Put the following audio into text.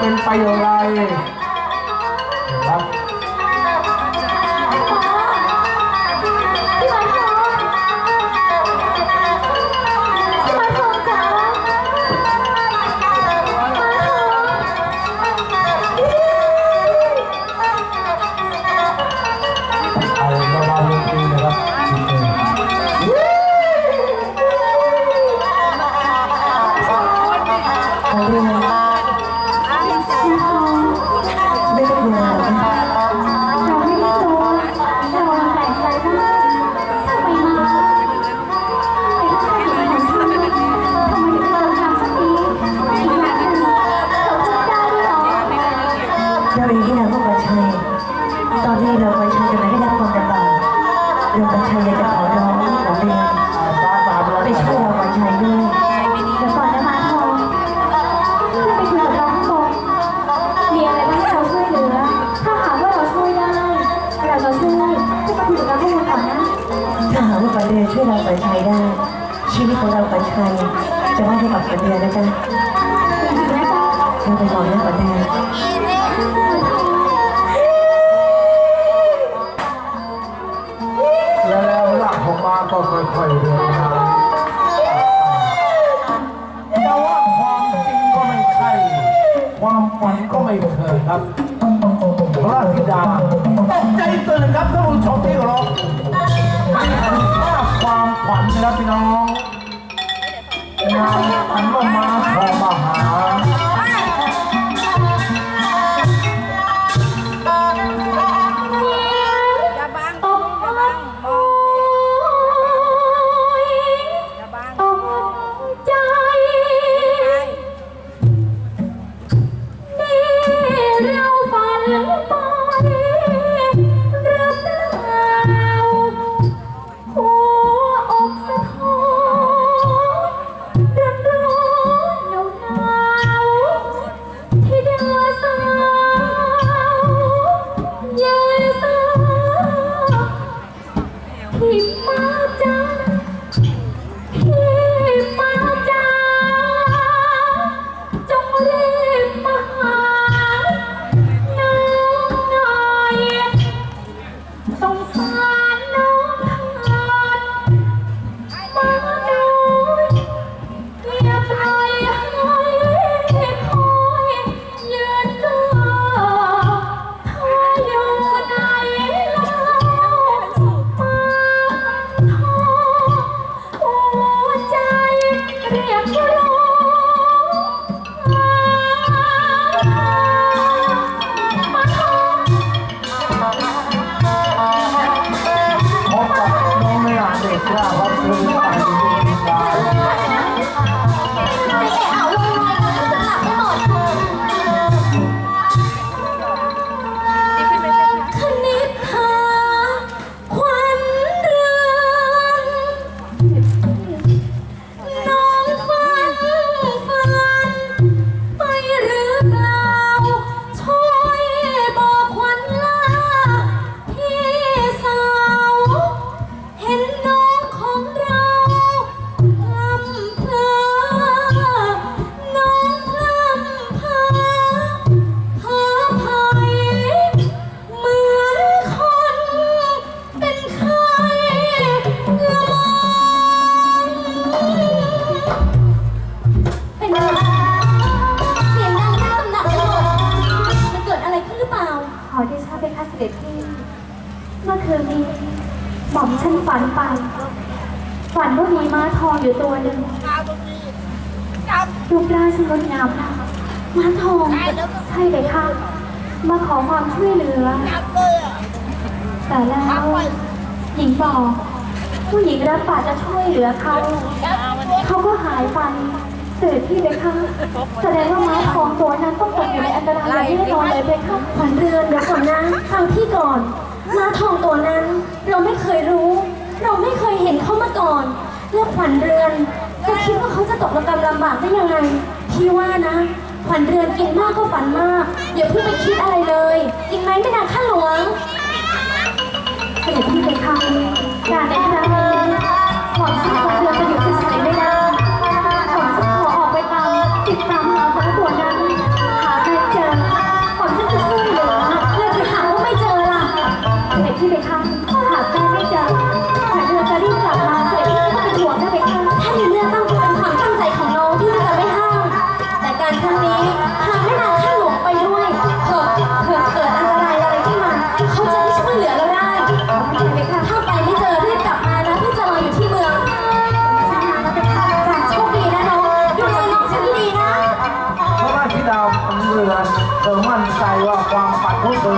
เป็นไปอย่างไร เราปัญชัยจะขอร้องขอเรียนตาตามแล้วไปช่วยเราปัญชัยด้วยเดี๋ยวก่อนนะมาทองขึ้นไปคุยกับเราข้างบนมีอะไรบ้างที่เราช่วยเหลือ ถ้าหากว่าเราช่วยได้เราจะช่วยขึ้นไปคุยกับเราข้างบนก่อนนะถ้าหากว่าปัญเรียนช่วยเราปัญชัยได้ ชีวิตของเราปัญชัยจะไม่ให้กับปัญเรียนนะจ๊ะจริงๆนะจ๊ะเราไปก่อนนะปัญเรียน กของมาก็ค่อยๆเดินทางแต่ว่าความจริงก็ไม่ใช่ ความฝันก็ไม่เคยครับพระธิดาตกใจตื่นครับท่านผู้ชมที่เคารพไม่เห็นภาพความฝันนะครับพี่น้องนางฝันว่ามาทองมาหา อ นฝันไปฝันว่ามีม้าทองอยู่ตัวหนึ่งรูปร่างช่างงดงามมากม้าทองใช่เลยค่ะ มาขอความช่วยเหลือ แต่แล้วหญิงบอกผู้หญิงรับปากจะช่วยเหลือเขาเขาก็หายไปเสด็จพี่เลยค่ะแสดงว่าม้าทองตัวนั้นต้องตกอยู่ในอันตรายอย่างแน่นอนเลยเลยค่ะขวัญเรือนเดี๋ยวก่อนนะฟังพี่ก่อน ม้าทองตัวนั้นเราไม่เคยรู้ เราไม่เคยเห็นเขามาก่อนแล้วขวัญเรือนก็คิดว่าเขาจะตกระกำลำบากได้ยังไงพี่ว่านะขวัญเรือนกินมากก็ฝันมากอย่าเพิ่งไปคิดอะไรเลย จริงไหมแม่นางข้าหลวงเสด็จพี่เลยค่ะการในครั้งนี้หม่อมฉันกับเรือจะอยู่